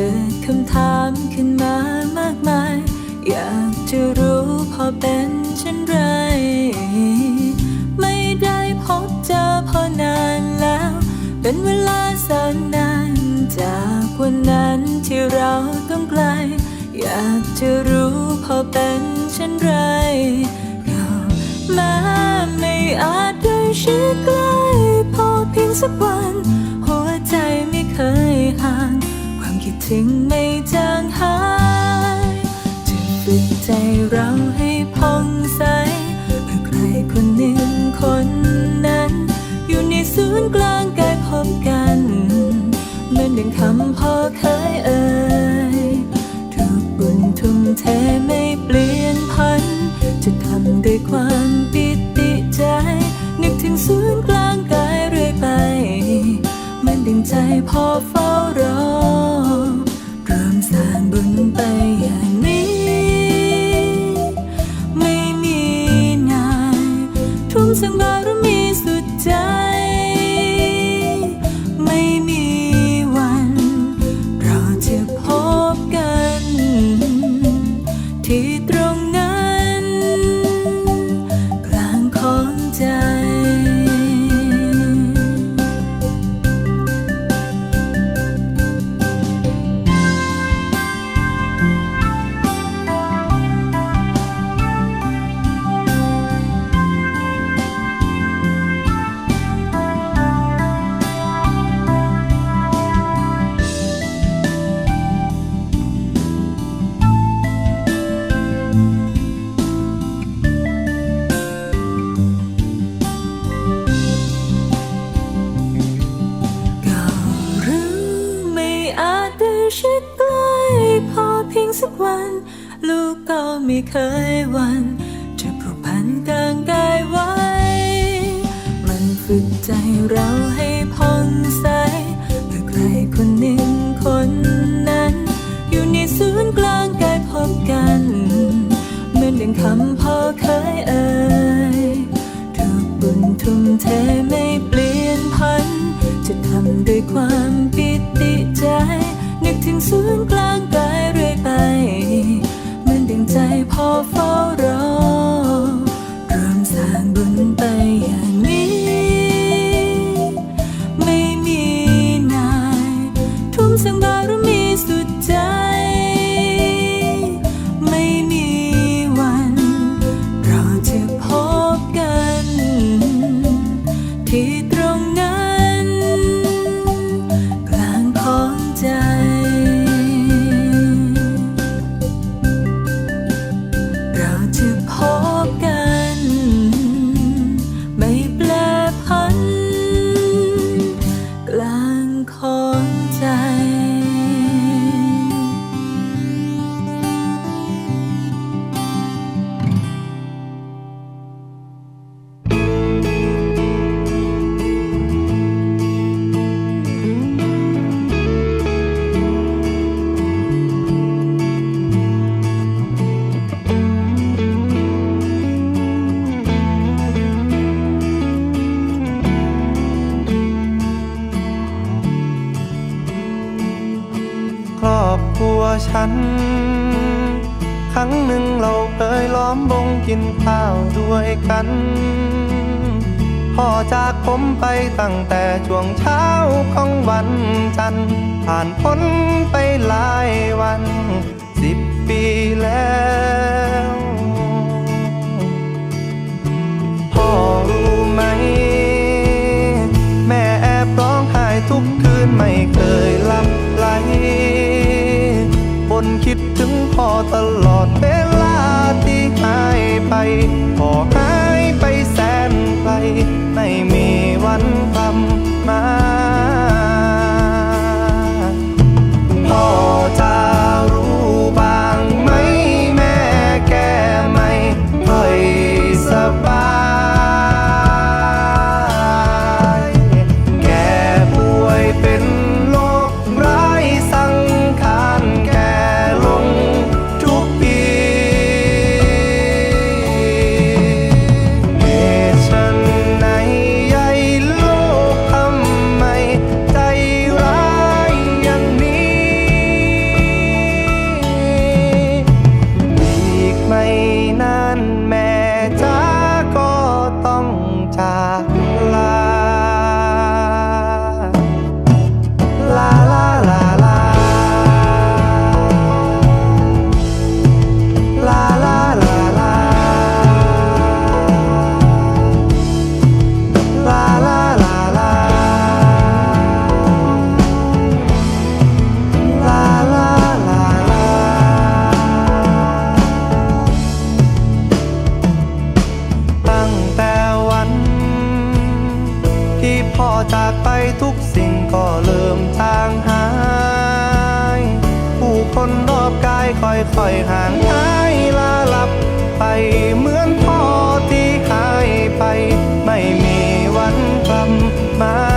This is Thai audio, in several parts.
ก็เกิดคำถามขึ้นมามากมาย อยากจะรู้พอเป็นเช่นไร ไม่ได้พบเจอพอนานแล้ว เป็นเวลาแสนนานจากวันนั้นที่เราต้องไกล อยากจะรู้พอเป็นเช่นไรก็แม้ไม่อาจได้ชิดใกล้พอเพียงสักวัน หัวใจไม่เคยห่าง จึงไม่จางหายจะฝึกใจเราให้ผ่องใสเมื่อใครคนหนึ่งคนนั้น อยู่ในศูนย์กลางกายพบกันเหมือนดังคำพ่อเคยเอ่ยทุกบุญทุ่มเทไม่เปลี่ยนพัน จะทำด้วยความปิติใจ นึกถึงศูนย์กลางกายเรื่อยไปเหมือนดังใจพ่อเฝ้ารอ สักวัน ลูกก็ไม่เคยหวันจะผูกพันกลางกายไว้ มันฝึกใจเราให้ผ่องใสเมื่อใครคนหนึ่งคนนั้น อยู่ในศูนย์กลางกายพบกัน เหมือนดังคำพ่อเคยเอ่ยทุกบุญทุ่มเท ฉัน ครั้งหนึ่งเราเคยล้อมวงกินข้าวด้วยกัน พ่อจากผมไปตั้งแต่ช่วงเช้าของวันจันทร์ผ่านพ้นไปหลายวันสิบปีแล้วพ่อรู้ไหม แม่แอบร้องไห้ทุกคืนไม่เคยลับ นคิดถึงพ่อตลอดเวลาที่หายไปพ่อหายไปแสนไกลไม่มีวันกลับมาพ่อจะ คนรอบกายค่อยๆห่างหายลาลับไปเหมือนพ่อที่หายไป ไม่มีวันกลับมา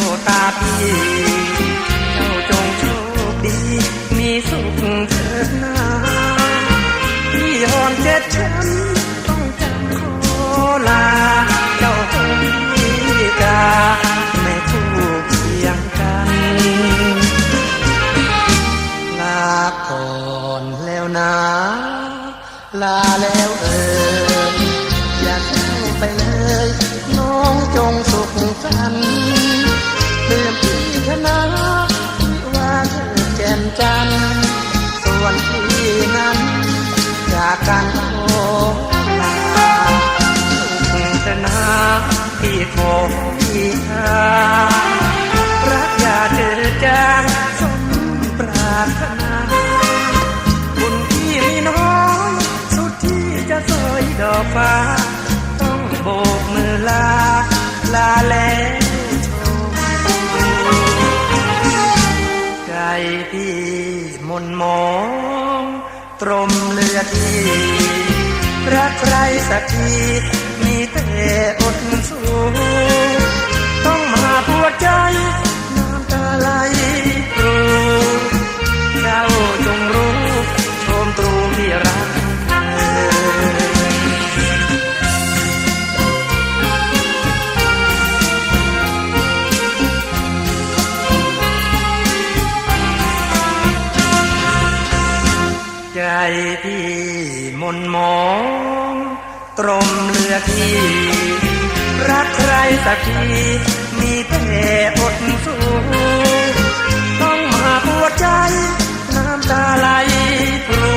วตาพี่เจ้าจงโชคดี มีสุขเถิดนาพี่หอนเจ็ดช้ำต้องจำขอลาเจ้าคงพี่จาไม่ถูกเสียงกันลาก่อนแล้วนะ ลาแล้วเอ่ยอย่าเศร้าไปเลย น้องจงสุขสันต์ จันทร์ส่วนที่นั้นจากการขอลาสุขชนะพี่ขอพี่ทา ตรมเลือดทีรักใครสักทีมีแต่อดสูงต้องมาปวดใจ น้ำตาไหล ที่มนมองตรมเลือที่ รักใครสักทีมีแต่อดสู้ต้องมาปวดใจ น้ำตาไหลพรู